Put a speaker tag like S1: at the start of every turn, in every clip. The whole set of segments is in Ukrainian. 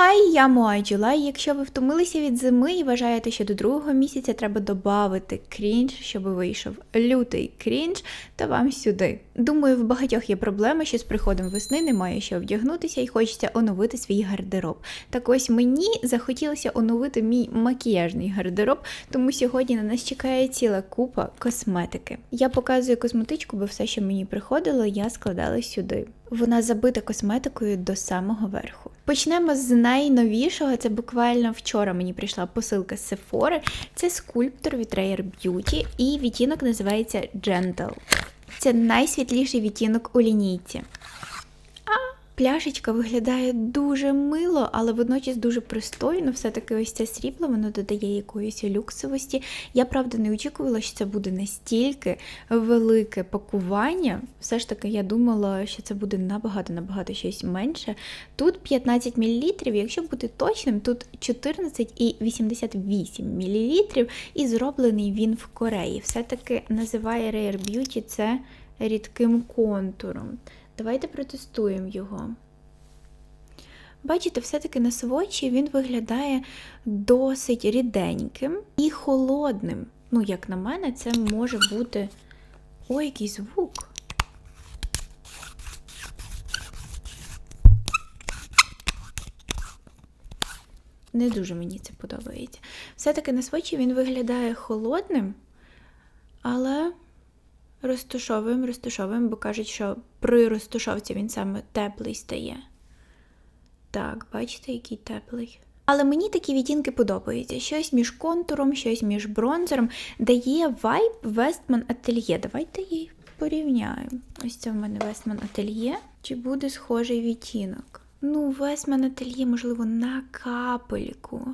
S1: Хай, я Моаджула, і якщо ви втомилися від зими і вважаєте, що до другого місяця треба додати крінж, щоб вийшов лютий крінж, то вам сюди. Думаю, в багатьох є проблеми, що з приходом весни немає що вдягнутися і хочеться оновити свій гардероб. Так ось мені захотілося оновити мій макіяжний гардероб, тому сьогодні на нас чекає ціла купа косметики. Я показую косметичку, бо все, що мені приходило, я складала сюди. Вона забита косметикою до самого верху. Почнемо з найновішого. Це буквально вчора мені прийшла посилка з Sephora. Це скульптор від Rare Beauty і відтінок називається Gentle. Це найсвітліший відтінок у лінійці. Пляшечка виглядає дуже мило, але водночас дуже пристойно. Все-таки ось це срібло, воно додає якоїсь люксовості. Я правда не очікувала, що це буде настільки велике пакування. Все ж таки, я думала, що це буде набагато-набагато щось менше. Тут 15 мл, якщо бути точним, тут 14,88 мл, і зроблений він в Кореї. Все-таки називає Rare Beauty це рідким контуром. Давайте протестуємо його. Бачите, все-таки на свочі він виглядає досить ріденьким і холодним. Ну, як на мене, це може бути. Ой, який звук. Не дуже мені це подобається. Все-таки на свочі він виглядає холодним, але розтушовуємо, розтушовуємо, бо кажуть, що при розтушовці він саме теплий стає. Так, бачите, який теплий. Але мені такі відтінки подобаються. Щось між контуром, щось між бронзером дає вайб Westman Atelier. Давайте її порівняємо. Ось це в мене Westman Atelier. Чи буде схожий відтінок? Ну, Westman Atelier, можливо, на капельку.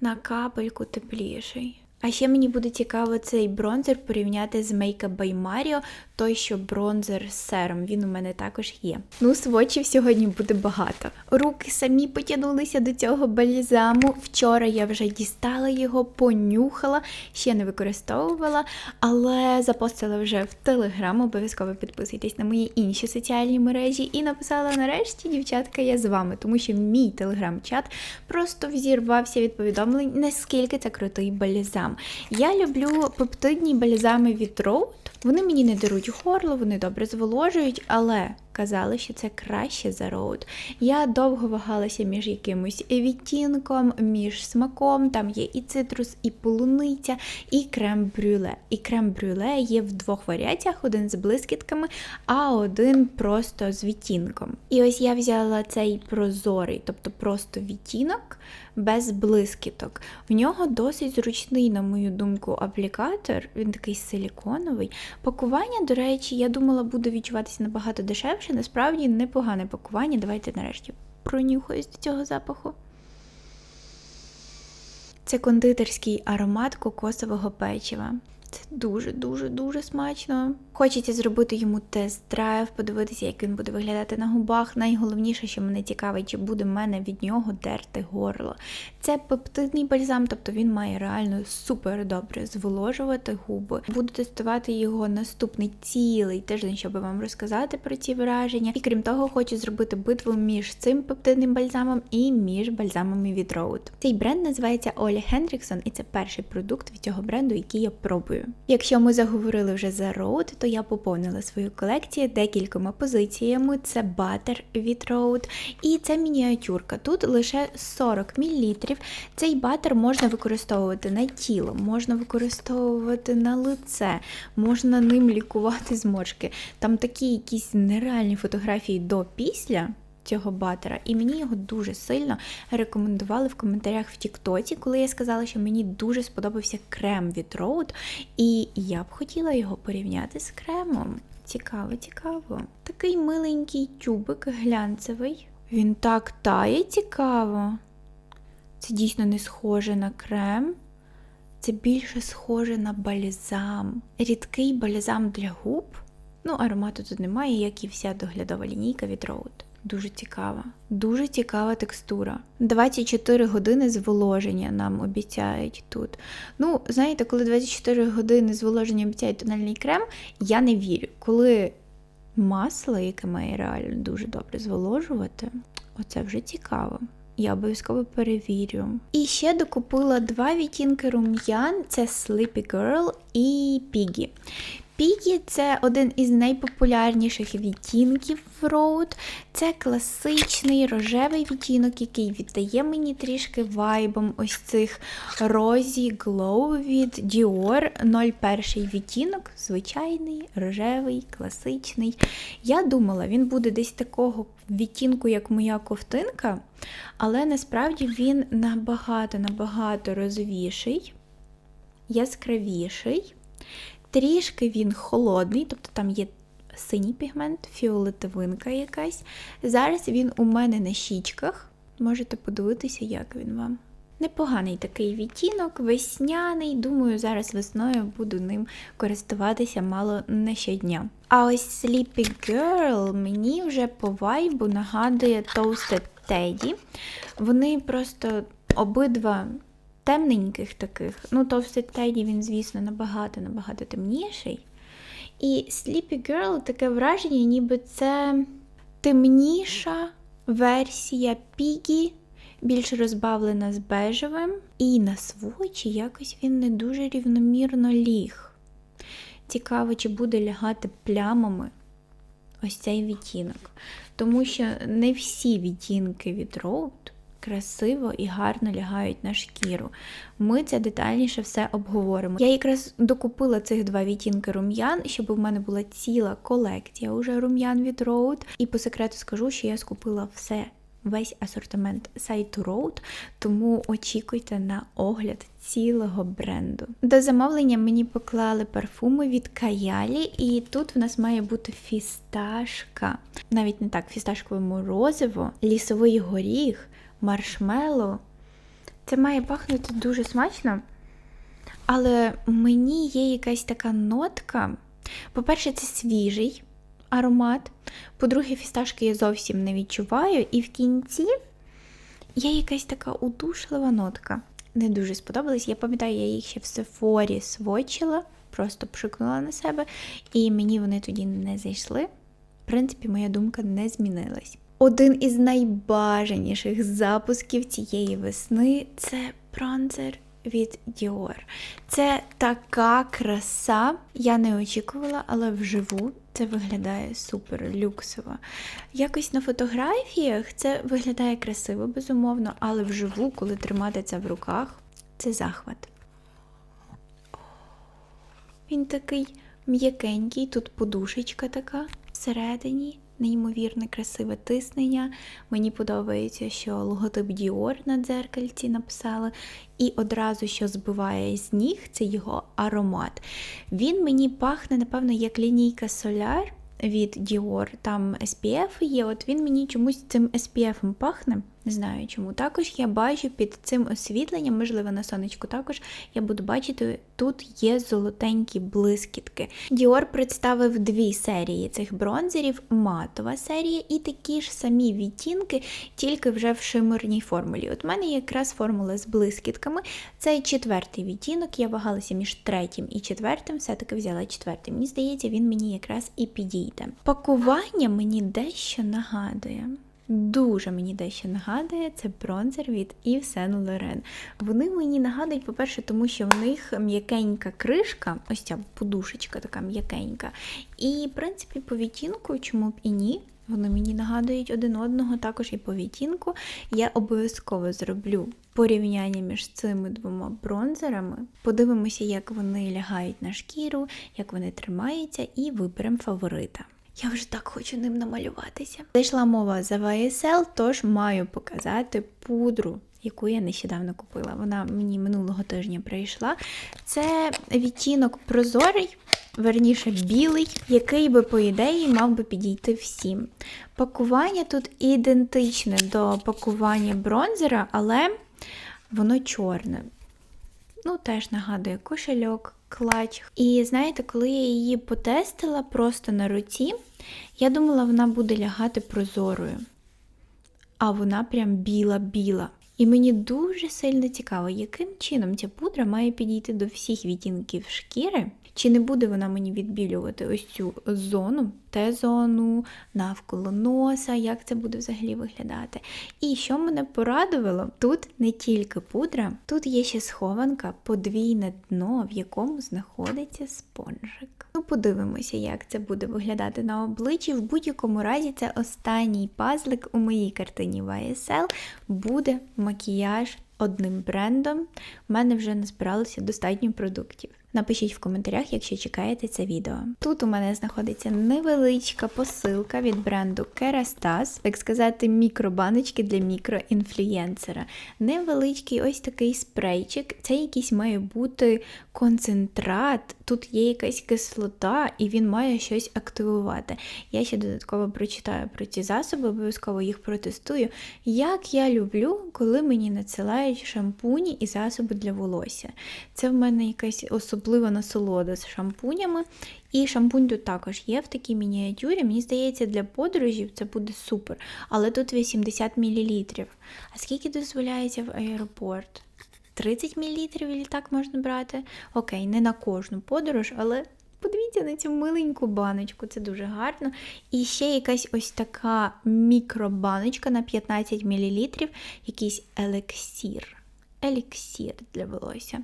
S1: На капельку тепліший. А ще мені буде цікаво цей бронзер порівняти з Makeup by Mario, той, що бронзер з сером. Він у мене також є. Ну, свочів сьогодні буде багато. Руки самі потягнулися до цього бальзаму. Вчора я вже дістала його, понюхала, ще не використовувала, але запостила вже в Телеграм. Обов'язково підписуйтесь на мої інші соціальні мережі і написала нарешті, дівчатка, я з вами, тому що мій телеграм-чат просто взірвався від повідомлень, наскільки це крутий бальзам. Я люблю пептидні бальзами від Роуд. Вони мені не даруть горло, вони добре зволожують, але казали, що це краще за роуд. Я довго вагалася між якимось відтінком, між смаком. Там є і цитрус, і полуниця, і крем-брюле. І крем-брюле є в двох варіаціях: один з блискітками, а один просто з відтінком. І ось я взяла цей прозорий, тобто просто відтінок без блискіток. В нього досить зручний, на мою думку, аплікатор. Він такий силіконовий. Пакування, до речі, я думала, буде відчуватися набагато дешевше. Насправді непогане пакування. Давайте нарешті пронюхаюсь до цього запаху. Це кондитерський аромат кокосового печива. Це дуже-дуже-дуже смачно. Хочеться зробити йому тест-драйв, подивитися, як він буде виглядати на губах. Найголовніше, що мене цікавить, чи буде в мене від нього дерти горло. Це пептидний бальзам, тобто він має реально супер добре зволожувати губи. Буду тестувати його наступний цілий тиждень, щоб вам розказати про ці враження. І крім того, хочу зробити битву між цим пептидним бальзамом і між бальзамами від Rode. Цей бренд називається Олі Хендріксон, і це перший продукт від цього бренду, який я пробую. Якщо ми заговорили вже за Rode, то я поповнила свою колекцію декількома позиціями. Це батер від Rode і це мініатюрка. Тут лише 40 мл. Цей батер можна використовувати на тіло, можна використовувати на лице, можна ним лікувати зморшки. Там такі якісь нереальні фотографії до після. Цього батера, і мені його дуже сильно рекомендували в коментарях в Тіктоці, коли я сказала, що мені дуже сподобався крем від Rode, і я б хотіла його порівняти з кремом. Цікаво, цікаво. Такий миленький тюбик глянцевий. Він так тає цікаво. Це дійсно не схоже на крем. Це більше схоже на бальзам. Рідкий бальзам для губ. Ну, аромату тут немає, як і вся доглядова лінійка від Rode. Дуже цікава, дуже цікава текстура. 24 години зволоження нам обіцяють тут. Ну, знаєте, коли 24 години зволоження обіцяють тональний крем, я не вірю. Коли масло, яке має реально дуже добре зволожувати, оце вже цікаво. я обов'язково перевірю. І ще докупила два відтінки рум'ян: це Sleepy Girl і Piggy. Пігі це один із найпопулярніших відтінків в Road. Це класичний рожевий відтінок, який віддає мені трішки вайбом ось цих Rosy Glow від Dior 01 відтінок, звичайний, рожевий, класичний. Я думала, він буде десь такого відтінку, як моя ковтинка, але насправді він набагато-набагато розовіший, яскравіший. Трішки він холодний, тобто там є синій пігмент, фіолетовинка якась. Зараз він у мене на щічках. Можете подивитися, як він вам. Непоганий такий відтінок, весняний. Думаю, зараз весною буду ним користуватися мало не щодня. А ось Sleepy Girl мені вже по вайбу нагадує Toasted Teddy. Вони просто обидва темненьких таких. Ну, Toasted Teddy, він, звісно, набагато-набагато темніший. І Sleepy Girl таке враження, ніби це темніша версія Piggy, більш розбавлена з бежевим. І на свочі якось він не дуже рівномірно ліг. Цікаво, чи буде лягати плямами ось цей відтінок. Тому що не всі відтінки від Road красиво і гарно лягають на шкіру. Ми це детальніше все обговоримо. Я якраз докупила цих два відтінки рум'ян, щоб у мене була ціла колекція уже рум'ян від Road. І по секрету скажу, що я скупила все. Весь асортимент сайту Road, тому очікуйте на огляд цілого бренду. До замовлення мені поклали парфуми від Каялі, і тут в нас має бути фісташка. Навіть не так, фісташкове морозиво, лісовий горіх, маршмеллоу. Це має пахнути дуже смачно, але мені є якась така нотка. По-перше, це свіжий аромат. По-друге, фісташки я зовсім не відчуваю. І в кінці є якась така удушлива нотка. Не дуже сподобалась. Я пам'ятаю, я їх ще в Сефорі свочила, просто пшикнула на себе, і мені вони тоді не зайшли. В принципі, моя думка не змінилась. Один із найбажаніших запусків цієї весни це бронзер від Dior. Це така краса. Я не очікувала, але вживу це виглядає супер люксово. Якось на фотографіях це виглядає красиво, безумовно, але вживу, коли тримати це в руках, це захват. Він такий м'якенький, тут подушечка така всередині неймовірне красиве тиснення. Мені подобається, що логотип Dior на дзеркальці написали. І одразу, що збиває з ніг, це його аромат. Він мені пахне, напевно, як лінійка Solar від Dior. Там SPF є. От він мені чомусь цим SPF пахне. Не знаю чому. Також я бачу під цим освітленням, можливо, на сонечку також я буду бачити, тут є золотенькі блискітки. Dior представив дві серії цих бронзерів: матова серія і такі ж самі відтінки, тільки вже в шимерній формулі. От в мене якраз формула з блискітками. Це четвертий відтінок. Я вагалася між третім і четвертим, все-таки взяла четвертий. Мені здається, він мені якраз і підійде. Пакування мені дещо нагадує. Дуже мені дещо нагадує це бронзер від Yves Saint Laurent. Вони мені нагадують, по-перше, тому що в них м'якенька кришка, ось ця подушечка така м'якенька. І, в принципі, по відтінку, чому б і ні. Вони мені нагадують один одного, також і по відтінку. Я обов'язково зроблю порівняння між цими двома бронзерами. Подивимося, як вони лягають на шкіру, як вони тримаються, і виберемо фаворита. Я вже так хочу ним намалюватися. Зайшла мова за YSL, тож маю показати пудру, яку я нещодавно купила. Вона мені минулого тижня прийшла. Це відтінок прозорий, верніше білий, який би, по ідеї, мав би підійти всім. Пакування тут ідентичне до пакування бронзера, але воно чорне. Ну, теж нагадує кошельок, клач. І знаєте, коли я її потестила просто на руці, я думала, вона буде лягати прозорою. А вона прям біла-біла. І мені дуже сильно цікаво, яким чином ця пудра має підійти до всіх відтінків шкіри, чи не буде вона мені відбілювати ось цю зону, Т-зону, навколо носа, як це буде взагалі виглядати. І що мене порадувало, тут не тільки пудра, тут є ще схованка, подвійне дно, в якому знаходиться спонжик. Ну, подивимося, як це буде виглядати на обличчі. В будь-якому разі, це останній пазлик у моїй картині YSL буде макіяж одним брендом. У мене вже назбиралося достатньо продуктів. Напишіть в коментарях, якщо чекаєте це відео. Тут у мене знаходиться невеличка посилка від бренду Kerastase, так сказати, мікробаночки для мікроінфлюєнсера. Невеличкий ось такий спрейчик. Це якийсь має бути концентрат, тут є якась кислота, і він має щось активувати. Я ще додатково прочитаю про ці засоби, обов'язково їх протестую. Як я люблю, коли мені надсилають шампуні і засоби для волосся. Це в мене якась особлива насолода з шампунями. І шампунь тут також є в такій мініатюрі. Мені здається, для подорожів це буде супер. Але тут 80 мл. А скільки дозволяється в аеропорт? 30 мл і так можна брати. Окей, не на кожну подорож, але подивіться на цю миленьку баночку, це дуже гарно. І ще якась ось така мікробаночка на 15 мл, якийсь елексір. Еліксір для волосся.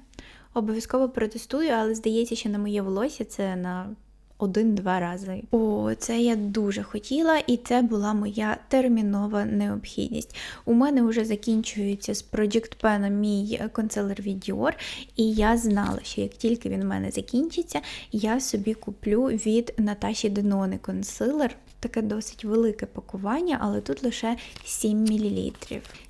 S1: Обов'язково протестую, але здається, що на моє волосся це на один-два рази. О, це я дуже хотіла, і це була моя термінова необхідність. У мене вже закінчується з Project Pen мій консилер від Dior, і я знала, що як тільки він у мене закінчиться, я собі куплю від Наташі Денони консилер. Таке досить велике пакування, але тут лише 7 мл.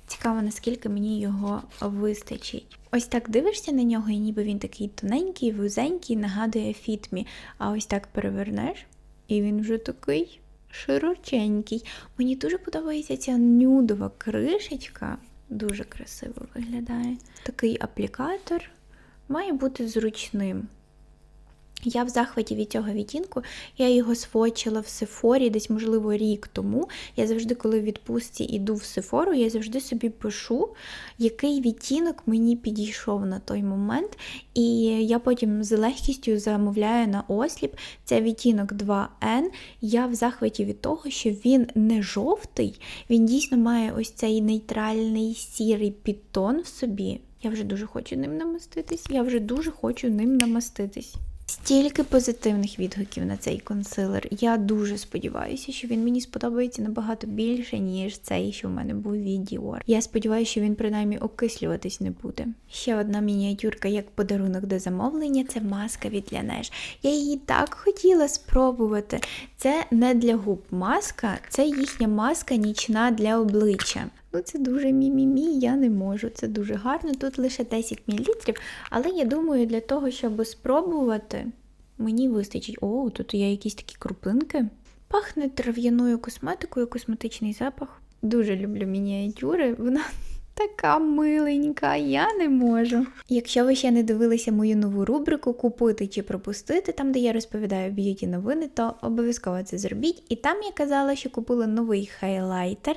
S1: Цікаво, наскільки мені його вистачить. Ось так дивишся на нього, і ніби він такий тоненький, вузенький, нагадує фітмі. А ось так перевернеш, і він вже такий широченький. Мені дуже подобається ця нюдова кришечка, дуже красиво виглядає. Такий аплікатор має бути зручним. Я в захваті від цього відтінку, я його сфочила в Сефорі десь, можливо, рік тому. Я завжди, коли в відпустці йду в Сефору, я завжди собі пишу, який відтінок мені підійшов на той момент. І я потім з легкістю замовляю на осліп. Це відтінок 2N. Я в захваті від того, що він не жовтий, він дійсно має ось цей нейтральний сірий підтон в собі. Я вже дуже хочу ним намаститись. Я вже дуже хочу ним намаститись. Стільки позитивних відгуків на цей консилер. Я дуже сподіваюся, що він мені сподобається набагато більше, ніж цей, що в мене був від Dior. Я сподіваюся, що він принаймні окислюватись не буде. Ще одна мініатюрка як подарунок до замовлення це маска від Laneige. Я її так хотіла спробувати. Це не для губ маска, це їхня маска нічна для обличчя. Ну, це дуже мі-мі-мі, я не можу. Це дуже гарно. Тут лише 10 мл, але я думаю, для того, щоб спробувати, мені вистачить. О, тут є якісь такі крупинки. Пахне трав'яною косметикою, косметичний запах. Дуже люблю мініатюри. Вона така миленька, я не можу. Якщо ви ще не дивилися мою нову рубрику Купити чи пропустити, там де я розповідаю б'юті новини, то обов'язково це зробіть. І там я казала, що купила новий хайлайтер,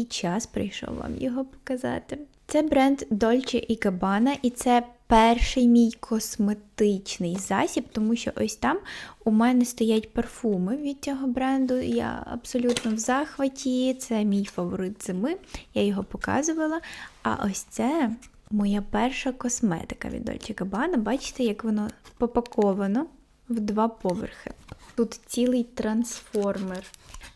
S1: і час прийшов вам його показати. Це бренд Dolce Gabbana, і це перший мій косметичний засіб, тому що ось там у мене стоять парфуми від цього бренду. Я абсолютно в захваті, це мій фаворит зими, я його показувала. А ось це моя перша косметика від Dolce Gabbana. Бачите, як воно попаковано в два поверхи. Тут цілий трансформер.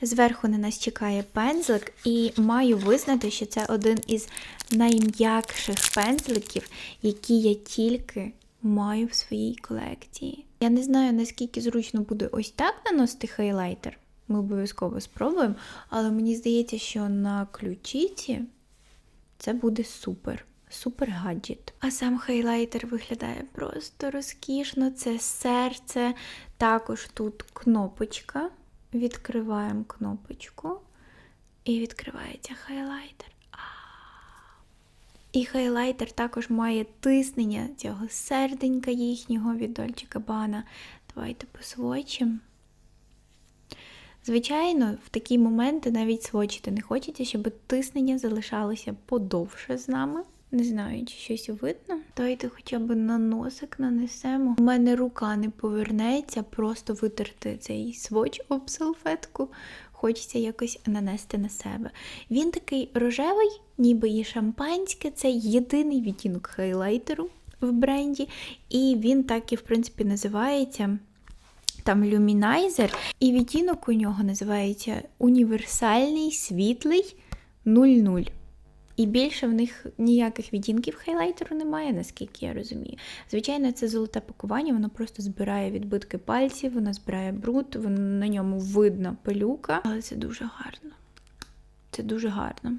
S1: Зверху на нас чекає пензлик, і маю визнати, що це один із найм'якших пензликів, які я тільки маю в своїй колекції. Я не знаю, наскільки зручно буде ось так наносити хайлайтер. Ми обов'язково спробуємо, але мені здається, що на ключиці це буде супер. Супер гаджет. А сам хайлайтер виглядає просто розкішно. Це серце. Також тут кнопочка. Відкриваємо кнопочку і відкривається хайлайтер. І хайлайтер також має тиснення цього серденька їхнього від Dolce Gabbana. Давайте посвочимо. Звичайно, в такі моменти навіть свочити не хочеться, щоб тиснення залишалося подовше з нами. Не знаю, чи щось видно. Давайте хоча б на носик нанесемо. У мене рука не повернеться, просто витерти цей своч об салфетку. Хочеться якось нанести на себе. Він такий рожевий, ніби і шампанське. Це єдиний відтінок хайлайтеру в бренді. І він так і, в принципі, називається. Там люмінайзер, і відтінок у нього називається універсальний світлий 00. І більше в них ніяких відтінків хайлайтеру немає, наскільки я розумію. Звичайно, це золоте пакування, воно просто збирає відбитки пальців, воно збирає бруд, воно, на ньому видно пилюка, але це дуже гарно. Це дуже гарно.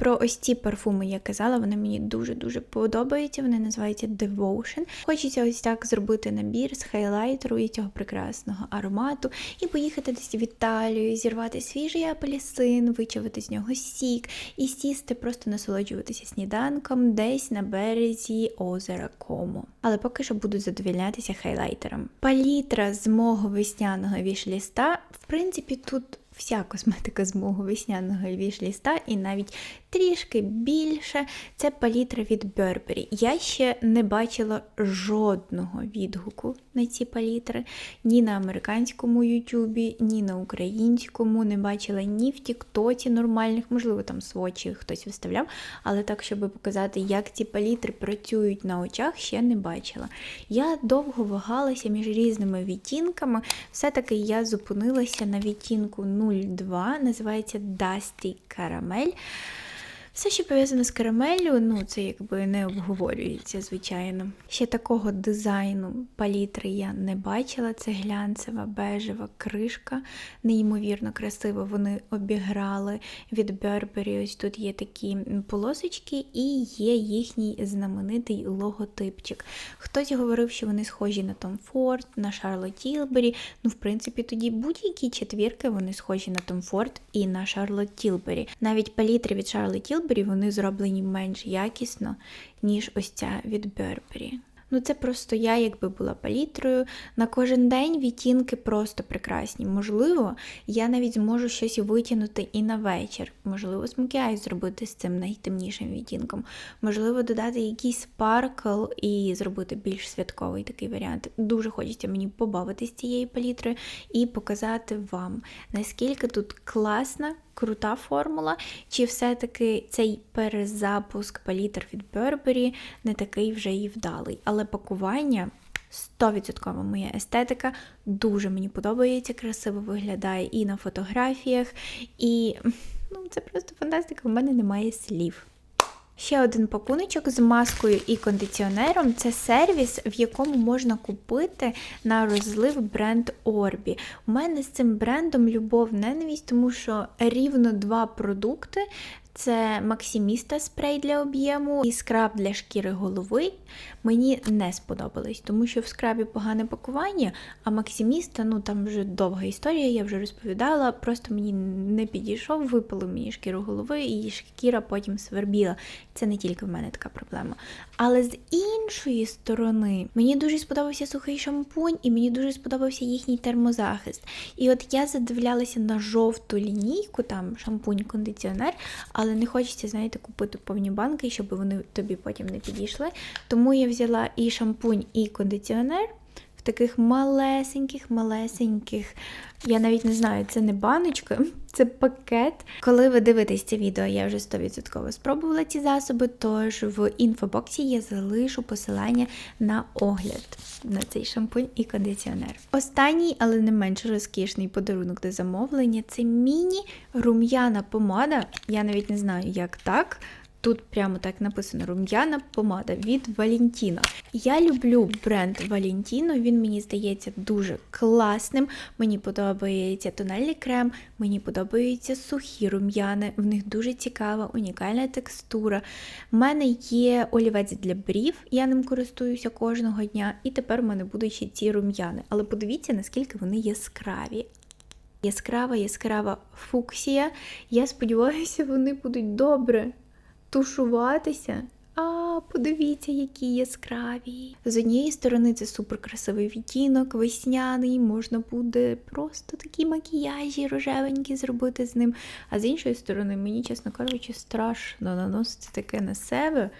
S1: Про ось ці парфуми я казала, вони мені дуже-дуже подобаються. Вони називаються Devotion. Хочеться ось так зробити набір з хайлайтеру і цього прекрасного аромату, і поїхати десь в Італію, зірвати свіжий апельсин, вичавити з нього сік, і сісти, просто насолоджуватися сніданком десь на березі озера Комо. Але поки що буду задовільнятися хайлайтером. Палітра з мого весняного вішліста, в принципі, тут вся косметика з мого весняного вішліста і навіть трішки більше. Це палітра від Burberry. Я ще не бачила жодного відгуку на ці палітри ні на американському Ютубі, ні на українському. Не бачила ні в Тіктоці нормальних, можливо, там свочі хтось виставляв, але так, щоб показати, як ці палітри працюють на очах, ще не бачила. Я довго вагалася між різними відтінками. Все-таки я зупинилася на відтінку 02, називається Dusty Caramel. Все, що пов'язане з карамеллю, ну це якби не обговорюється, звичайно. Ще такого дизайну палітри я не бачила. Це глянцева бежева кришка, неймовірно красиво вони обіграли від Burberry. Ось тут є такі полосочки, і є їхній знаменитий логотипчик. Хтось говорив, що вони схожі на Tom Ford, на Charlotte Tilbury. Ну, в принципі, тоді будь-які четвірки вони схожі на Tom Ford і на Charlotte Tilbury. Навіть палітри від Charlotte Tilbury вони зроблені менш якісно, ніж ось ця від Burberry. Ну, це просто я, якби була палітрою. На кожен день відтінки просто прекрасні. Можливо, я навіть зможу щось витягнути і на вечір. Можливо, смокіай зробити з цим найтемнішим відтінком. Можливо, додати якийсь спаркл і зробити більш святковий такий варіант. Дуже хочеться мені побавитись цією палітрою і показати вам, наскільки тут класна крута формула, чи все-таки цей перезапуск палітр від Burberry не такий вже і вдалий. Але пакування 100% моя естетика, дуже мені подобається, красиво виглядає і на фотографіях, і ну, це просто фантастика, У мене немає слів. Ще один пакуночок з маскою і кондиціонером це сервіс, в якому можна купити на розлив бренд Орбі. У мене з цим брендом любов ненависть, тому що рівно два продукти. Це Максиміста спрей для об'єму і скраб для шкіри голови. Мені не сподобались, тому що в скрабі погане пакування, а Максиміста, ну там вже довга історія, я вже розповідала, просто мені не підійшов, випало мені шкіру голови, і шкіра потім свербіла. Це не тільки в мене така проблема. Але з іншої сторони, мені дуже сподобався сухий шампунь, і мені дуже сподобався їхній термозахист. І от я задивлялася на жовту лінійку, там шампунь-кондиціонер, але не хочеться, знаєте, купити повні банки, щоб вони тобі потім не підійшли. Тому я взяла і шампунь, і кондиціонер в таких малесеньких-малесеньких. Я навіть не знаю, це не баночка, це пакет. Коли ви дивитесь це відео, я вже 100% спробувала ці засоби, тож в інфобоксі я залишу посилання на огляд на цей шампунь і кондиціонер. Останній, але не менш розкішний подарунок до замовлення це міні-рум'яна помада. Я навіть не знаю, як так. Тут прямо так написано рум'яна помада від Valentino. Я люблю бренд Valentino, він мені здається дуже класним. Мені подобається тональний крем, мені подобаються сухі рум'яни, в них дуже цікава, унікальна текстура. У мене є олівець для брів, я ним користуюся кожного дня, і тепер в мене будуть ще ці рум'яни. Але подивіться, наскільки вони яскраві. Яскрава, яскрава фуксія. Я сподіваюся, вони будуть добре тушуватися. А подивіться, які яскраві. З однієї сторони це супер красивий відтінок, весняний, можна буде просто такі макіяжі рожевенькі зробити з ним. А з іншої сторони, мені, чесно кажучи, страшно наносити таке на себе.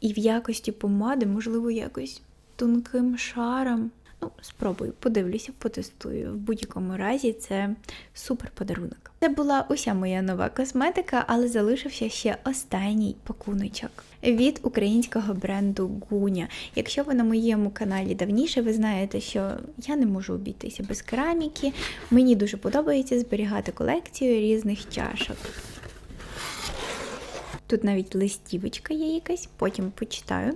S1: І в якості помади, можливо, якось тонким шаром. Ну, спробую, подивлюся, потестую. В будь-якому разі це супер подарунок. Це була уся моя нова косметика, але залишився ще останній пакуночок від українського бренду Гуня. Якщо ви на моєму каналі давніше, ви знаєте, що я не можу обійтися без кераміки. Мені дуже подобається зберігати колекцію різних чашок. Тут навіть листівочка є якась, потім почитаю.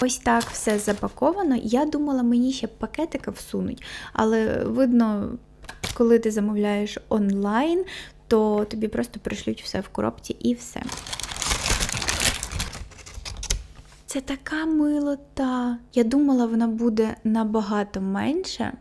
S1: Ось так все запаковано. Я думала, мені ще пакетика всунуть, але видно, коли ти замовляєш онлайн, то тобі просто пришлють все в коробці і все. Це така милота. Я думала, вона буде набагато менше.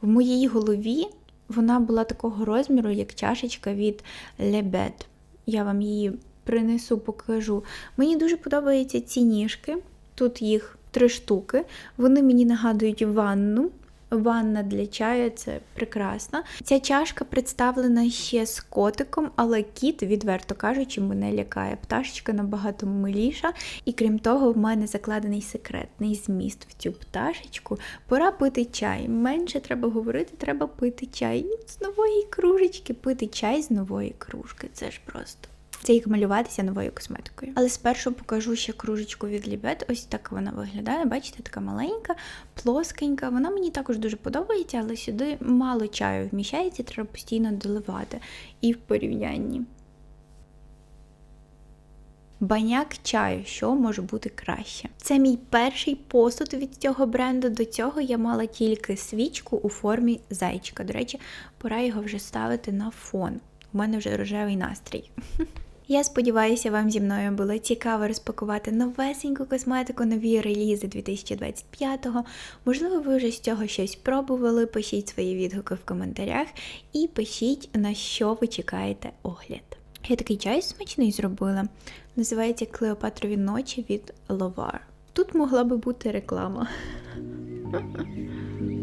S1: В моїй голові вона була такого розміру, як чашечка від Лебед. Я вам її принесу, покажу. Мені дуже подобаються ці ніжки. Тут їх три штуки. Вони мені нагадують ванну. Ванна для чаю це прекрасно. Ця чашка представлена ще з котиком, але кіт, відверто кажучи, мене лякає. Пташечка набагато миліша, і крім того, в мене закладений секретний зміст в цю пташечку. Пора пити чай. Менше треба говорити, треба пити чай. З нової кружечки, пити чай з нової кружки. Це ж просто. Це як малюватися новою косметикою. Але спершу покажу ще кружечку від Лібет. Ось так вона виглядає. Бачите, така маленька, плоскенька. Вона мені також дуже подобається, але сюди мало чаю вміщається, треба постійно доливати. І в порівнянні. Баняк чаю, що може бути краще. Це мій перший посуд від цього бренду. До цього я мала тільки свічку у формі зайчика. До речі, пора його вже ставити на фон. У мене вже рожевий настрій. Я сподіваюся, вам зі мною було цікаво розпакувати новесеньку косметику, нові релізи 2025-го. Можливо, ви вже з цього щось пробували. Пишіть свої відгуки в коментарях і пишіть, на що ви чекаєте огляд. Я такий чай смачний зробила. Називається Клеопатрові ночі від Ловар. Тут могла би бути реклама.